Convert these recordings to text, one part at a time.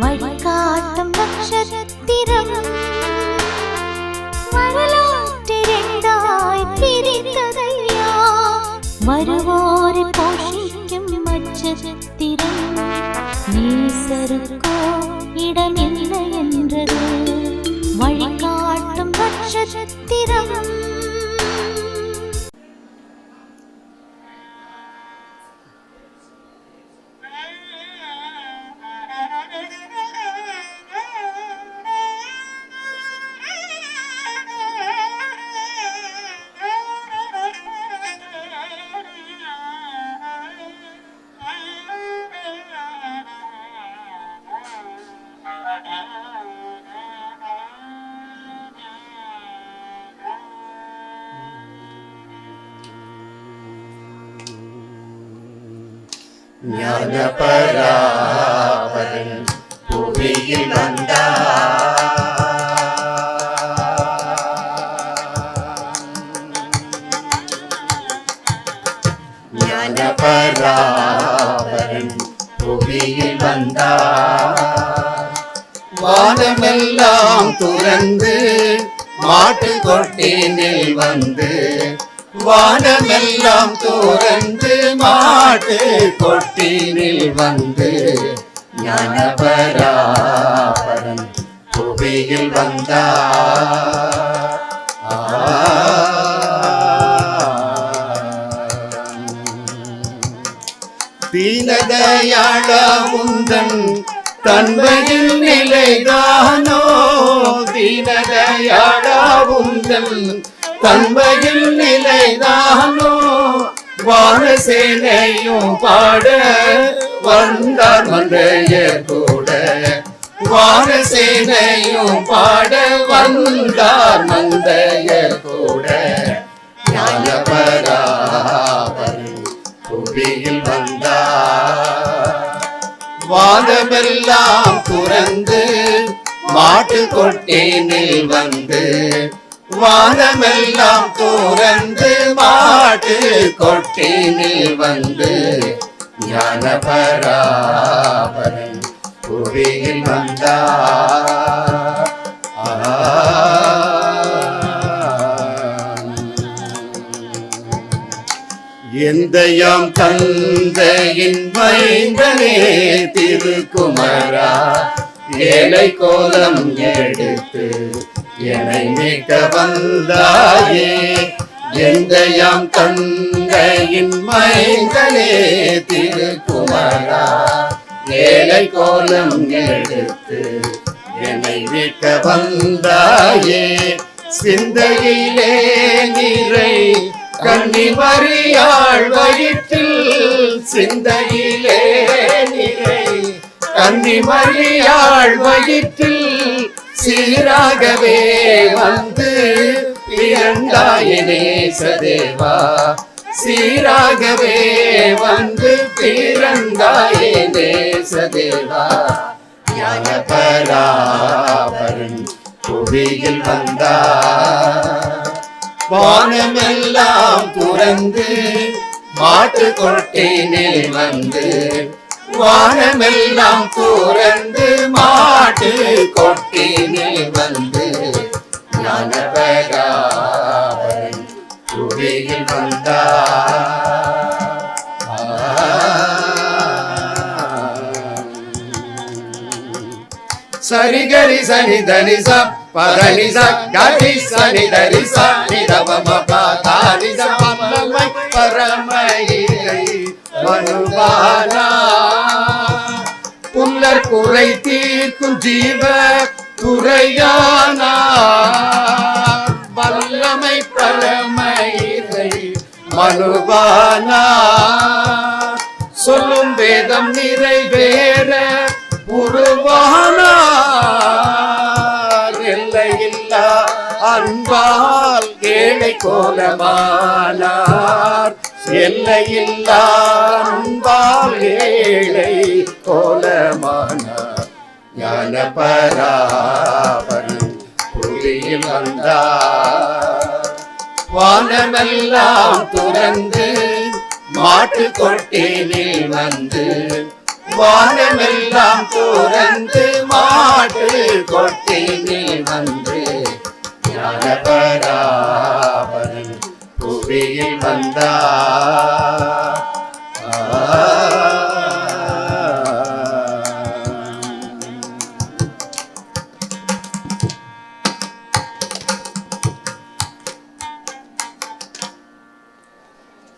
வழிகாட்டும் நட்சத்திரம். வரலாற்றிரண்டாய் பிரிந்ததையா? வருவோரை போஷிக்கும் நட்சத்திரம். நேசருக்கோ இடமில்லை என்றது. வழிகாட்டும் நட்சத்திரம். ஞானபராபரன் புவியில் ஞானபராபரன் புவியில் வந்தார். வானமெல்லாம் துறந்து மாட்டு கொட்டினில் வந்து வானமெல்லாம் துறந்து மாட்டு கொட்டினில் வந்து ஞானபராபரன் புவியில் வந்தார் தீனதயாள உந்தன் தன்மையில் நிலைதானோ? தீனதயாள உந்தன் தன்மையில் நிலைதானோ? வானசேனையும் பாட வந்தார் மந்தைய கூட. வானசேனையும் பாட வந்தார் மந்தைய கூட. ஞானபராபரன் புவியில் வந்தார். வாதமெல்லாம் துறந்து மாட்டு கொட்டேனில் வந்து வாதமெல்லாம் துறந்து மாட்டு கொட்டேனில் வந்து ஞான பராபரன் புவியில் வந்தார் எந்தயாம் தந்தையின் மைந்தனே திருக்குமரா ஏழை கோலம் எடுத்து என்னை மீட்க வந்தாயே. எந்தயாம் தந்தையின் மைந்தனே திருக்குமரா. ஏழை கோலம் எடுத்து என்னை மீட்க வந்தாயே. சிந்தையிலே நிறை கன்னி மறியாள் வயிற்றில். சிந்தையிலே நிறை கன்னி மறியாள் வயிற்றில். சீராகவே வந்து பிறந்தாயினே சதேவா. சீராகவே வந்து பிறந்தாயினே சதேவா. ஞானபராபரன் புவியில் வந்தா வானமெல்லாம் துறந்து மாட்டு கொட்டினில் வந்து வானமெல்லாம் கூறந்து மாட்டு கொட்டினில் வந்து ஞானபராபரன் வந்தா. சரிகரி சனி தனி ச பரணி ச சனி தரி ச நிதவம பாதாரி ச பரமை மனுபானா புல்லர் குறை தீர்க்கும் ஜீவ துறையானா வல்லமை பரமயிலை மனுபானா. சொல்லும் வேதம் நிறைவேற உருவானார் எல்லையில்லா அன்பால் ஏழை கோலமானார். எல்லையில்லா அன்பால் ஏழை ஞான பராபரன் புலியில் வந்தார். வானமெல்லாம் துறந்து மாட்டு கொட்டினில் வந்து வானமெல்லாம் துறந்து மாட்டு கொட்டினில்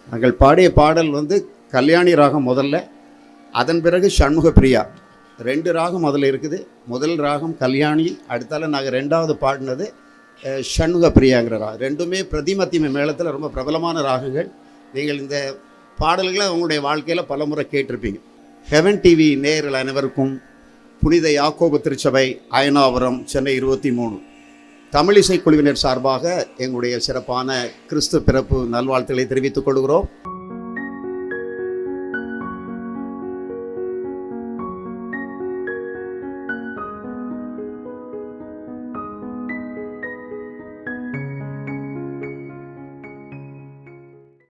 நாங்கள் பாடிய பாடல் வந்து கல்யாணி ராகம் முதல்ல அதன் பிறகு சண்முக பிரியா ரெண்டு ராகம் அதில் இருக்குது. முதல் ராகம் கல்யாணி அடுத்தால நாங்கள் ரெண்டாவது பாடினது ஷண்முக பிரியாங்கிற ராகம் ரெண்டுமே பிரதிமத்திம மேளத்தில் ரொம்ப பிரபலமான ராகங்கள். நீங்கள் இந்த பாடல்களை உங்களுடைய வாழ்க்கையில் பலமுறை கேட்டிருப்பீங்க. ஹெவன் டிவி நேயர்கள் அனைவருக்கும் புனித யாக்கோபு திருச்சபை அயனாவரம் சென்னை இருபத்தி மூணு. தமிழிசை குழுவினர் சார்பாக எங்களுடைய சிறப்பான கிறிஸ்து பிறப்பு நல்வாழ்த்துக்களை தெரிவித்துக் கொள்கிறோம்.